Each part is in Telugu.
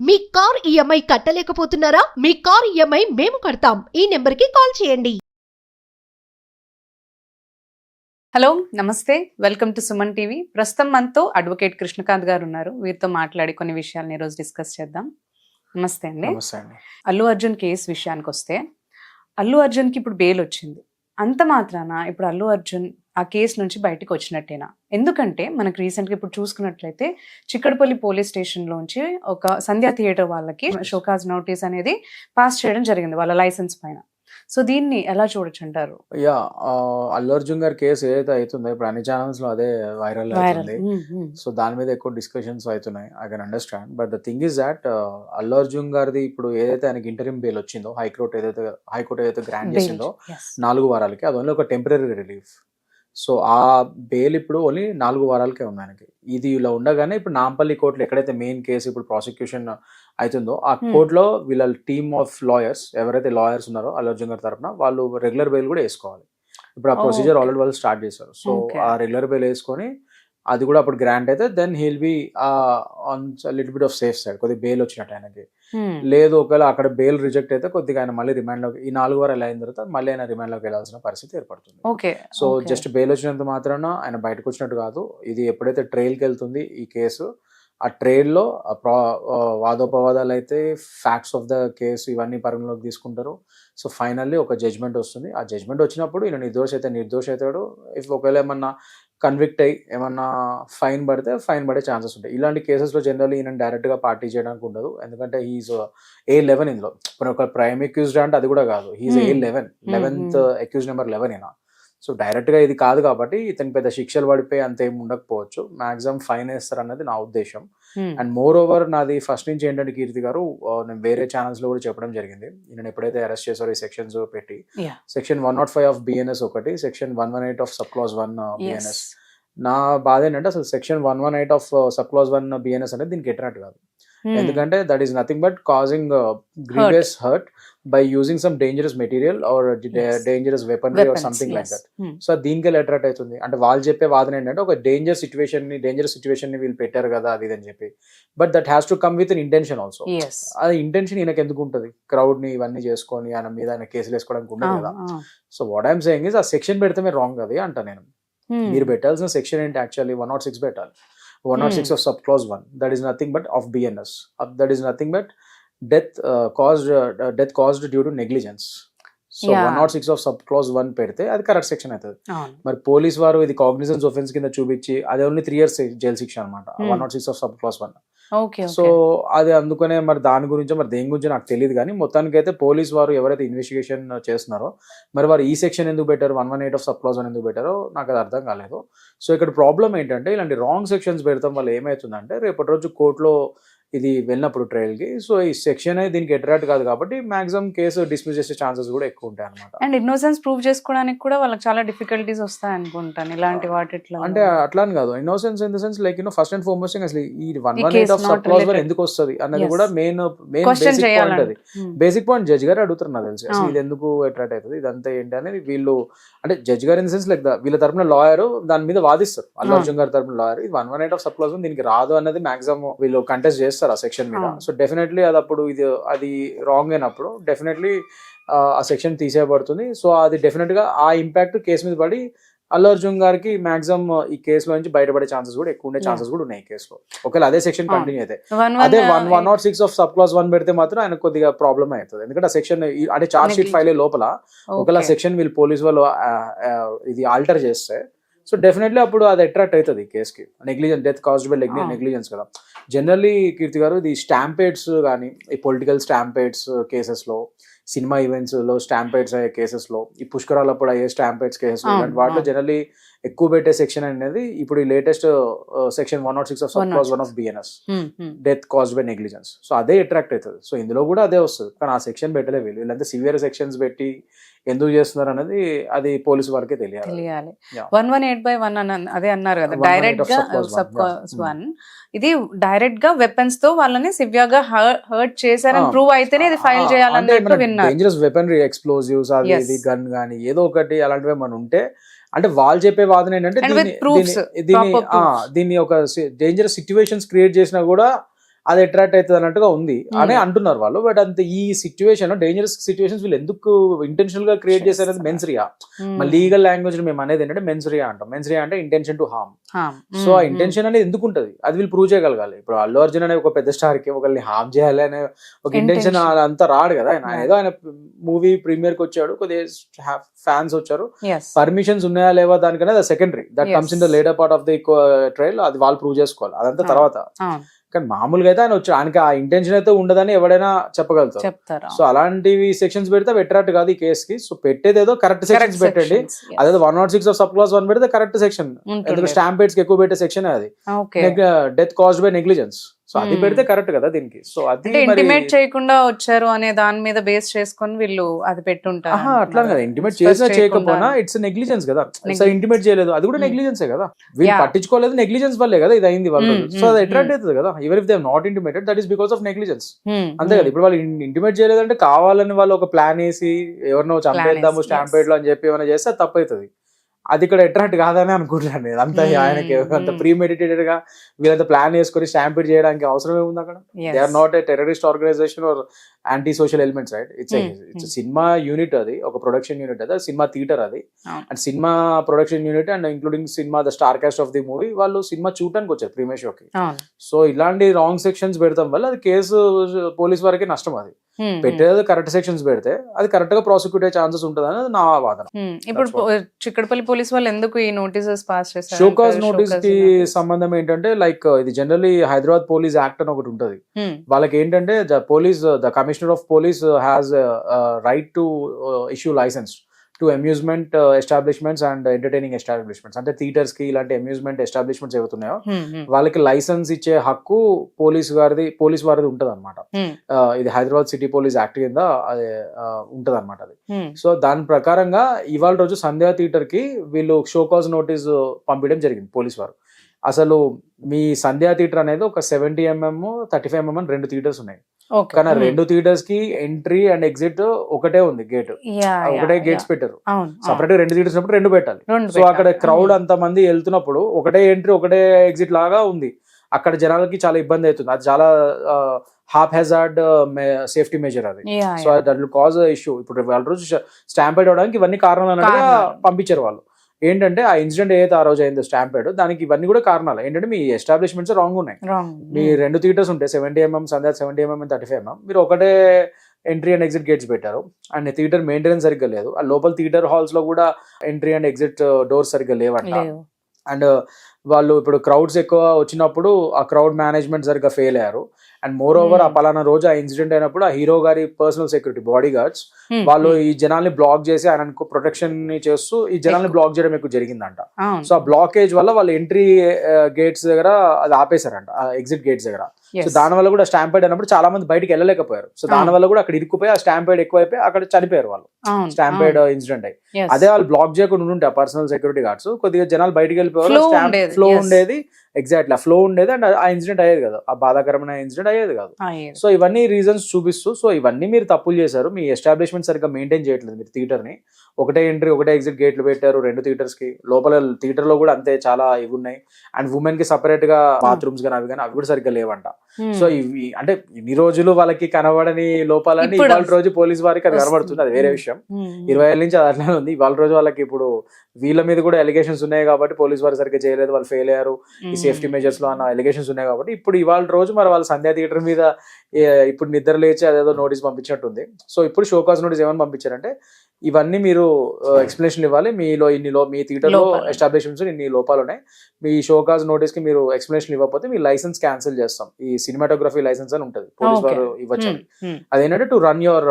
మీ కార్ ఈఎంఐ కట్టలేకపోతున్నారా? మీ కార్ ఈఎంఐ మేము కడతాం. ఈ నెంబర్కి కాల్ చేయండి. హలో నమస్తే. Welcome to Suman TV. ప్రస్తుతం మనతో అడ్వకేట్ కృష్ణకాంత్ గారు ఉన్నారు. వీరితో మాట్లాడి కొన్ని విషయాలను ఈరోజు డిస్కస్ చేద్దాం. నమస్తే అండి. నమస్తే అండి. అల్లు అర్జున్ కేసు విషయానికి వస్తే అల్లు అర్జున్కి ఇప్పుడు బెయిల్ వచ్చింది. అంత మాత్రాన ఇప్పుడు అల్లు అర్జున్ ఆ కేసు నుంచి బయటకు వచ్చినట్టేనా? ఎందుకంటే మనకు రీసెంట్గా ఇప్పుడు చూసుకున్నట్లయితే చిక్కడపల్లి పోలీస్ స్టేషన్లోంచి ఒక సంధ్యా థియేటర్ వాళ్ళకి షోకాజ్ నోటీస్ అనేది పాస్ చేయడం జరిగింది వాళ్ళ లైసెన్స్ పైన. సో దీన్ని ఎలా చూడొచ్చు అంటారు? యా అల్లు అర్జున్ గారి కేసు ఏదైతే అవుతుందో ఇప్పుడు అన్ని ఛానల్స్లో అదే వైరల్ అవుతుంది. సో దాని మీద ఎక్కువ డిస్కషన్స్ అవుతున్నాయి I can understand. But the thing is that Allu Arjun గారిది ఇప్పుడు ఏదైతే ఆయనకి ఇంటర్వ్యూ బెయిల్ వచ్చిందో హైకోర్టు ఏదైతే హైకోర్టు ఏదైతే గ్రాంట్ చేసిందో నాలుగు వారాలకి అది ఒక టెంపరీ రిలీఫ్. సో ఆ బెయిల్ ఇప్పుడు ఓన్లీ నాలుగు వారాలకే ఉంది ఆయనకి ఇది ఇలా ఉండగానే ఇప్పుడు నాంపల్లి కోర్టులో ఎక్కడైతే మెయిన్ కేసు ఇప్పుడు ప్రాసిక్యూషన్ అవుతుందో ఆ. కోర్టులో వీళ్ళ టీమ్ ఆఫ్ లాయర్స్ ఎవరైతే లాయర్స్ ఉన్నారో అల్లు అర్జున్ గారి తరపున వాళ్ళు రెగ్యులర్ బెయిల్ కూడా వేసుకోవాలి ఇప్పుడు ఆ ప్రొసీజర్. ఆల్రెడీ వాళ్ళు స్టార్ట్ చేశారు సో. ఆ రెగ్యులర్ బెయిల్ వేసుకొని అది కూడా అప్పుడు గ్రాంట్ అయితే then he'll be on little bit of safe side కొద్దిగా బెయిల్ వచ్చినట్టు ఆయనకి. లేదు ఒకవేళ అక్కడ బెయిల్ రిజెక్ట్ అయితే కొద్దిగా ఆయన మళ్ళీ రిమాండ్లోకి ఈ నాలుగు వారాలు అయిన తర్వాత మళ్ళీ ఆయన రిమాండ్లోకి వెళ్ళాల్సిన పరిస్థితి ఏర్పడుతుంది. ఓకే సో జస్ట్ బెయిల్ వచ్చినంత మాత్రాన ఆయన బయటకు వచ్చినట్టు కాదు. ఇది ఎప్పుడైతే ట్రైల్కి వెళ్తుంది ఈ కేసు ఆ ట్రైల్లో వాదోపవాదాలు అయితే ఫ్యాక్ట్స్ ఆఫ్ ద కేసు ఇవన్నీ పరిగణలోకి తీసుకుంటారు. సో ఫైనల్లీ ఒక జడ్జ్మెంట్ వస్తుంది. ఆ జడ్జ్మెంట్ వచ్చినప్పుడు ఈయన నిర్దోష అయితే నిర్దోష అవుతాడు. ఇఫ్ ఒకవేళ ఏమన్నా కన్విక్ట్ అయ్యి ఏమన్నా ఫైన్ పడితే ఫైన్ పడే ఛాన్సెస్ ఉంటాయి. ఇలాంటి కేసెస్లో జనరల్ ఈయన డైరెక్ట్గా పార్టీ చేయడానికి ఉండదు. ఎందుకంటే హీఈస్ ఏ లెవెన్ ఇందులో. ఇప్పుడు ఒక ప్రైమ్ అక్యూజ్డ్ అంటే అది కూడా కాదు. He is a. Eleven eleventh accused number eleven ఈయన. సో డైరెక్ట్గా ఇది కాదు కాబట్టి ఇతని పెద్ద శిక్షలు పడిపోయి అంత ఏమి ఉండకపోవచ్చు. మాక్సిమం ఫైన్ వేస్తారు అన్నది నా ఉద్దేశం. అండ్ మోర్ ఓవర్ నాది ఫస్ట్ నుంచి ఏంటంటే కీర్తి గారు నేను వేరే ఛానల్స్లో కూడా చెప్పడం జరిగింది. నేను ఎప్పుడైతే అరెస్ట్ చేశారో ఈ సెక్షన్స్ పెట్టి. Section one nought five of BNS ఒకటి section one one eight of sub clause one BNS నా బాధ ఏంటంటే అసలు section one one eight of sub clause one BNS అనేది దీనికి ఎట్టినట్టు కాదు. ఎందుకంటే that is nothing but causing grievous hurt by using some dangerous material or. Dangerous weapon or something like that so దీనికి అట్రాక్ట్ అవుతుంది. అంటే వాళ్ళు చెప్పే వాదన ఏంటంటే ఒక డేంజర్ సిచ్యువేషన్ని డేంజర్ సిచ్యువేషన్ని వీళ్ళు పెట్టారు కదా అది అని చెప్పి. But that has to come with an intention also అది ఇంటెన్షన్ ఈయనకి ఎందుకు ఉంటుంది? క్రౌడ్ని ఇవన్నీ చేసుకొని ఆయన మీద ఆయన కేసులు వేసుకోవడానికి ఉండదు కదా. So what I'm saying is ఆ సెక్షన్ పెడితే రాంగ్ అది అంట నేను. మీరు పెట్టాల్సిన సెక్షన్ ఏంటి యాక్చువల్లీ వన్ నాట్ సిక్స్ పెట్టాలి. One nought six of sub clause one that is nothing but of BNS that is nothing but death caused death caused due to negligence so. One nought six of sub clause one పెడితే అది కరెక్ట్ సెక్షన్ అవుతుంది. మరి పోలీస్ వారు ఇది కాగ్నిజెన్స్ ఒఫెన్స్ కింద చూపించి అది ఓన్లీ త్రీ ఇయర్స్ జైలు శిక్ష అనమాట. One nought six of sub clause one so అది అందుకనే మరి దాని గురించి మరి దేని గురించి నాకు తెలియదు కానీ మొత్తానికి అయితే పోలీస్ వారు ఎవరైతే ఇన్వెస్టిగేషన్ చేస్తున్నారో మరి వారు ఈ సెక్షన్ ఎందుకు పెట్టారు one one eight of sub clause one ఎందుకు పెట్టారో నాకు అది అర్థం కాలేదు. సో ఇక్కడ ప్రాబ్లం ఏంటంటే ఇలాంటి రాంగ్ సెక్షన్స్ పెడతాం వల్ల ఏమవుతుందంటే రేపటి రోజు కోర్టులో ఇది వెళ్ళినప్పుడు ట్రయల్కి. సో ఈ సెక్షన్ దీనికి అట్రాక్ట్ కాదు కాబట్టి మాక్సిమం కేసు డిస్మిస్ చేసే ఛాన్సెస్ కూడా ఎక్కువ ఉంటాయి అనమాట అండ్ ఇన్నోసెన్స్ ప్రూవ్ చేసుకోవడానికి కూడా వాళ్ళకి చాలా డిఫికల్టీస్ వస్తాయి అనుకుంటాను ఇలాంటి వాటిట్లో. అంటే అట్లా అని కాదు. Innocence in the sense like you know first and foremost అసలు ఈ one one eight of sub one. ఎందుకు వస్తుంది అన్నది. కూడా మెయిన్ మెయిన్ బేసిక్ పాయింట్ అది. బేసిక్ పాయింట్ జడ్జ్ గారు అడుగుతారు నాకు తెలిసి. అసలు అవును. ఇది ఎందుకు అట్రాక్ట్ అవుతుంది? ఇదంతా ఏంటి అనేది వీళ్ళు అంటే జడ్జ్ గారు ఇన్ సెన్స్ లైక్ వీళ్ళ తరపున లాయర్ దాని మీద వాదిస్తారు. అల్లు అవును. అర్జున్ గారి తరపున లాయర్. ఇది one one eight of sub దీనికి రాదు అన్నది మాక్సిమం వీళ్ళు కంటెస్ట్ చేస్తారు. ఆ సెక్షన్ మీద. సో డెఫినెట్లీ అది అప్పుడు ఇది అది రాంగ్ అయినప్పుడు డెఫినెట్లీ ఆ సెక్షన్ తీసేయబడుతుంది సో అది డెఫినెట్గా ఆ ఇంపాక్ట్ కేసు మీద పడి అల్లు అర్జున్ గారికి మాక్సిమం ఈ కేసులో నుంచి బయటపడే ఛాన్సెస్ కూడా ఎక్కువ ఉండే. ఛాన్సెస్ కూడా ఉన్నాయి కేసులో ఒకవేళ అదే సెక్షన్. కంటిన్యూ అయితే అదే one one nought six of sub clause one పెడితే మాత్రం ఆయన కొద్దిగా ప్రాబ్లమ్ అవుతుంది ఎందుకంటే ఆ సెక్షన్ అంటే చార్జ్ షీట్. ఫైల్ లోపల ఒకవేళ సెక్షన్ వీళ్ళు పోలీస్ వాళ్ళు ఇది ఆల్టర్ చేస్తే సో డెఫినెట్లీ అప్పుడు అది అట్రాక్ట్ అవుతుంది కేసుకి. Negligence death caused by. Negligence కదా. జనరల్లీ కీర్తి గారు ఇది స్టాంపేడ్స్ కానీ ఈ పొలిటికల్ స్టాంపేడ్స్ కేసెస్లో సినిమా ఈవెంట్స్లో స్టాంపేడ్స్ అయ్యే కేసెస్లో ఈ పుష్కరాలప్పుడు అయ్యే స్టాంపేడ్స్ కేసెస్ ఇలాంటి వాటిలో. జనరల్లీ ఎక్కువ పెట్టే సెక్షన్ అనేది ఇప్పుడు ఈ latest section one nought six of sub one of BNS death cause by negligence so అదే అట్రాక్ట్ అవుతుంది. సో ఇందులో కూడా అదే వస్తుంది. కానీ ఆ సెక్షన్ పెట్టలే వీళ్ళు. వీళ్ళంతా సివియర్ సెక్షన్స్ పెట్టి ఎందుకు చేస్తున్నారు అనేది అది పోలీసు వారికే తెలియాలి తెలియాలి. One one eight by one అదే అన్నారు కదా 118 డైరెక్ట్గా సబ్ yeah. Hmm. వన్ ఇది డైరెక్ట్గా వెపన్స్తో వాళ్ళని సివియర్గా హర్ట్ చేశారని Ah. ప్రూవ్ అయితేనే ఇది ఫైల్ చేయాలన్నట్టు విన్నారు డేంజరస్ వెపనరీ ఎక్స్ప్లోజివ్స్ అది. ఇది గన్ కానీ ఏదో ఒకటి అలాంటివి మనం ఉంటే అంటే వాళ్ళు చెప్పే వాదన ఏంటంటే దీన్ని-. దీన్ని ఒక డేంజరస్ సిచ్యువేషన్స్ క్రియేట్ చేసినా కూడా అది అట్రాక్ట్ అవుతుంది అన్నట్టుగా ఉంది అని Hmm. అంటున్నారు వాళ్ళు బట్ అంత ఈ సిచ్యువేషన్ డేంజరస్ సిచ్యువేషన్స్ వీళ్ళు ఎందుకు ఇంటెన్షనల్గా క్రియేట్ చేశారు చేస్తారు. మెన్సరియా. మన లీగల్ లాంగ్వేజ్ మేము అనేది ఏంటంటే మెన్సరియా అంటాం మెన్సరియా అంటే intention to harm Hmm. So ఆ ఇంటెన్షన్ అనేది ఎందుకు ఉంటది అది వీళ్ళు ప్రూవ్ చేయగలగాలి ఇప్పుడు అల్లు అర్జున్ అనే ఒక పెద్ద స్టార్కి ఒకరిని హార్మ్ చేయాలి అనే ఒక ఇంటెన్షన్. అంతా రాడు కదా ఆయన. ఏదో ఆయన మూవీ ప్రీమియర్కి వచ్చాడు కొద్దిగా ఫ్యాన్స్ వచ్చారు. పర్మిషన్స్ ఉన్నాయా లేవా దానికనే secondary that comes in the. Later part of the trial అది వాళ్ళు ప్రూవ్ చేసుకోవాలి అదంతా Ah. తర్వాత అవును కానీ మామూలుగా అయితే ఆయన వచ్చాడు ఆయనకి ఆ ఇంటెన్షన్ అయితే ఉండదని ఎవడైనా చెప్పగలుగుతారు. చెప్తారా సో అలాంటివి సెక్షన్స్ పెడితే అట్రాక్ట్ కాదు ఈ కేసు కి. సో పెట్టేది ఏదో కరెక్ట్ సెక్షన్స్ పెట్టండి. అదే one nought six of sub clause one పెడితే కరెక్ట్ సెక్షన్ ఎందుకంటే స్టాంపేడ్స్కి ఎక్కువ పెట్టే సెక్షన్ అది. Death caused by negligence so అది Hmm. పెడితే కరెక్ట్ కదా దీనికి. సో అది అంటే ఇంటిమేట్ చేయకుండా వచ్చారు అనే దాని మీద బేస్ చేసుకొని వీళ్ళు అది పెట్టుంటారు అట్లా కదా. ఇంటిమేట్ చేసినా. చేయకపోయినా ఇట్స్ నెగ్లిజెన్స్ కదా. సరే ఇంటిమేట్ చేయలేదు. అది కూడా Hmm. నెగ్లిజెన్సే కదా. వీళ్ళు. పట్టించుకోలేదు నెగ్లిజెన్స్ వల్లే కదా ఇది అయింది వాళ్ళు Hmm, సో అది hmm, అట్రాక్ట్ అవుతుంది కదా. Even if they not intimated that is because of negligence Hmm, అంతే కదా. ఇప్పుడు వాళ్ళు ఇంటిమేట్ చేయలేదంటే కావాలని వాళ్ళు ఒక ప్లాన్ వేసి ఎవరినో చంపేద్దాము స్టాంపేడ్లో అని చెప్పి ఏమైనా చేస్తే తప్పవుతుంది అది ఇక్కడ అట్రాక్ట్ కాదని అనుకుంటున్నాను నేను అంత ఆయనకి అంత. ప్రీ మెడిటేటెడ్గా వీళ్ళంత ప్లాన్ వేసుకొని స్టాంపేడ్ చేయడానికి అవసరం ఏముంది అక్కడ. They are not a terrorist organisation or anti social elements right it's it's. Cinema unit అది ఒక ప్రొడక్షన్ యూనిట్ అది సినిమా థియేటర్ అది. And cinema production unit and including cinema the star cast of the movie వాళ్ళు సినిమా చూడటానికి వచ్చారు ప్రీమియర్ షోకి సో ఇలాంటి రాంగ్ సెక్షన్స్ పెడతాం వల్ల అది కేసు పోలీస్ వారికి నష్టం అది. పెట్టేది కరెక్ట్ సెక్షన్స్ పెడితే అది కరెక్ట్గా ప్రాసిక్యూట్ అయ్యే ఛాన్సెస్ ఉంటుంది అనేది నా వాదన. ఇప్పుడు చిక్కడపల్లి పోలీస్ వాళ్ళు ఎందుకు ఈ నోటీసెస్ పాస్ చేశారు షోకాజ్ నోటీస్కి? సంబంధం ఏంటంటే లైక్ ఇది జనరల్లీ హైదరాబాద్ పోలీస్ యాక్ట్ అని ఒకటి ఉంటుంది. వాళ్ళకి ఏంటంటే the police the commissioner of police has right to issue licence to amusement establishments and entertaining establishments అంటే థియేటర్స్కి ఇలాంటి అమ్యూజ్మెంట్ ఎస్టాబ్లిష్మెంట్స్ ఏవైతున్నాయో hmm, hmm, వాళ్ళకి లైసెన్స్ ఇచ్చే హక్కు పోలీస్ గారిది పోలీస్ వారిది ఉంటుంది అనమాట hmm, ఇది హైదరాబాద్ సిటీ పోలీస్ యాక్ట్ కింద ఉంటది అనమాట అది. సో దాని ప్రకారంగా ఇవాళ రోజు సంధ్యా థియేటర్కి వీళ్ళు షోకాజ్ నోటీస్ పంపించడం జరిగింది పోలీస్ వారు. అసలు మీ సంధ్యా థియేటర్ అనేది ఒక seventy MM thirty five MM రెండు థియేటర్స్ ఉన్నాయి. కానీ. రెండు థియేటర్స్కి ఎంట్రీ అండ్ ఎగ్జిట్ ఒకటే ఉంది గేట్ ఒకటే. గేట్స్ పెట్టారు సపరేట్ రెండు థియేటర్స్ ఉన్నప్పుడు రెండు పెట్టాలి సో అక్కడ. క్రౌడ్. అంత మంది వెళ్తున్నప్పుడు ఒకటే ఎంట్రీ ఒకటే ఎగ్జిట్ లాగా ఉంది అక్కడ జనాలకి చాలా ఇబ్బంది అవుతుంది అది చాలా హాఫ్ హెజార్డ్ సేఫ్టీ మెజర్ అది so. That will cause issue ఇప్పుడు వాళ్ళ రోజు స్టాంపేడ్ అవడానికి ఇవన్నీ కారణాలు. పంపించారు వాళ్ళు ఏంటంటే ఆ ఇన్సిడెంట్ ఏదైతే ఆ రోజు అయిందో స్టాంపేడ్ దానికి ఇవన్నీ కూడా కారణాలు ఏంటంటే మీ ఎస్టాబ్లిష్మెంట్స్ రాంగ్ ఉన్నాయి. మీ Hmm. రెండు థియేటర్స్ ఉంటాయి seventy MM Sandhya seventy MM thirty five MM మీరు ఒకటే ఎంట్రీ అండ్ ఎగ్జిట్ గేట్స్ పెట్టారు అండ్ థియేటర్ మెయింటెనెన్స్ సరిగ్గా లేదు ఆ లోపల థియేటర్ హాల్స్లో కూడా ఎంట్రీ అండ్ ఎగ్జిట్ డోర్స్ సరిగ్గా లేవంట లేవు. అండ్ వాళ్ళు ఇప్పుడు క్రౌడ్స్ ఎక్కువ వచ్చినప్పుడు ఆ క్రౌడ్ మేనేజ్మెంట్ సరిగ్గా ఫెయిల్ అయ్యారు అండ్ మోర్ ఓవర్ ఆ. పలానా రోజు ఆ ఇన్సిడెంట్ అయినప్పుడు ఆ హీరో గారి పర్సనల్ సెక్యూరిటీ బాడీ గార్డ్స్ వాళ్ళు hmm. ఈ జనాల్ని బ్లాక్ చేసి ఆయన ప్రొటెక్షన్ని చేస్తూ ఈ జనాల్ని. బ్లాక్ చేయడం ఎక్కువ జరిగిందంట. సో ఆ బ్లాకేజ్ వల్ల వాళ్ళు ఎంట్రీ గేట్స్ దగ్గర అది ఆపేశారంట ఎగ్జిట్ గేట్స్ దగ్గర. సో దాని వల్ల కూడా స్టాంపేడ్ అయినప్పుడు చాలా మంది బయటికి వెళ్ళలేకపోయారు. సో దాని. వల్ల కూడా అక్కడ ఇరుక్కుపోయి ఆ స్టాంపేడ్ ఎక్కువైపోయి అక్కడ చనిపోయారు వాళ్ళు. స్టాంపేడ్. ఇన్సిడెంట్ అయ్యి. అదే వాళ్ళు బ్లాక్ చేయకుండా ఉంటే పర్సనల్ సెక్యూరిటీ గార్డ్స్. కొద్దిగా జనాలు బయటికి వెళ్ళిపోయారు ఫ్లో. ఉండేది. ఎగ్జాక్ట్లీ ఆ ఫ్లో ఉండేది అండ్ ఆ ఇన్సిడెంట్ అయ్యేది కదా. ఆ బాధాకరమైన ఇన్సిడెంట్ అయ్యేది కాదు. సో ఇవన్నీ రీజన్స్ చూపిస్తూ సో ఇవన్నీ మీరు తప్పులు చేశారు. మీ ఎస్టాబ్లిష్మెంట్ సరిగ్గా మెయింటైన్ చేయట్లేదు మీరు థియేటర్ని ఒకటే ఎంట్రీ ఒకటే ఎగ్జిట్ గేట్లు పెట్టారు రెండు థియేటర్స్కి లోపల థియేటర్లో కూడా అంతే చాలా ఇవి ఉన్నాయి. అండ్ ఉమెన్కి సపరేట్గా బాత్రూమ్స్ కానీ అవి కానీ అవి కూడా సరిగ్గా లేవంట. సో ఇవి అంటే ఇన్ని రోజులు వాళ్ళకి కనబడని లోపాలని ఇవాళ రోజు పోలీస్ వారికి అది. కనబడుతుంది. అది వేరే విషయం. Hmm. ఇరవై ఏళ్ళ నుంచి అది అట్లానే ఉంది. ఇవాళ రోజు వాళ్ళకి ఇప్పుడు వీళ్ళ మీద కూడా ఎలిగేషన్స్ ఉన్నాయి కాబట్టి పోలీస్ వారు సరిగ్గా చేయలేదు. వాళ్ళు ఫెయిల్ అయ్యారు. ఈ Hmm. సేఫ్టీ మెజర్స్లో అన్న ఎలిగేషన్స్ ఉన్నాయి కాబట్టి ఇప్పుడు ఇవాళ రోజు మరి వాళ్ళ సంధ్యా థియేటర్ మీద ఇప్పుడు నిద్ర లేచి అదేదో నోటీస్ పంపించినట్టుంది. సో ఇప్పుడు షోకాస్ నోటీస్ ఏమని పంపించారంటే ఇవన్నీ మీరు ఎక్స్ప్లెనేషన్ ఇవ్వాలి మీలో ఇన్ని లో మీ థియేటర్లో లోపాలు. ఎస్టాబ్లిష్మెంట్స్ ఇన్ని లోపాలు ఉన్నాయి మీ షోకాజ్ నోటీస్కి మీరు ఎక్స్ప్లెనేషన్ ఇవ్వకపోతే మీ లైసెన్స్ క్యాన్సిల్ చేస్తాం ఈ సినిమాటోగ్రఫీ లైసెన్స్ అని ఉంటుంది పోలీస్. వారు ఇవ్వచ్చు. అదేంటంటే to run your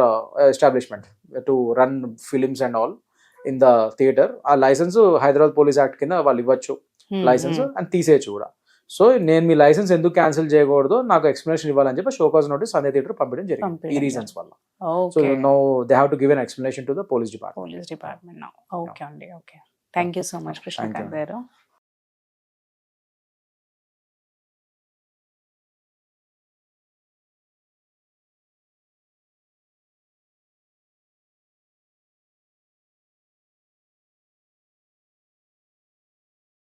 establishment to run films and all in the theatre ఆ లైసెన్స్ హైదరాబాద్ పోలీస్ యాక్ట్ కింద వాళ్ళు ఇవ్వచ్చు. లైసెన్స్. అండ్ తీసేయచ్చు కూడా సో నేను మీ లైసెన్స్ ఎందుకు క్యాన్సిల్ చేయకూడదు? నాకు ఎక్స్ప్లెనేషన్ ఇవ్వాలని చెప్పి షోకాజ్ నోటీస్ సందే థియేటర్ పంపించడం జరిగింది. ఈ రీజన్స్ వల్ల. So. No they have to give an explanation to the police department. Police department. Okay అండి okay. Thank you so much Krishnakanth you. గారు.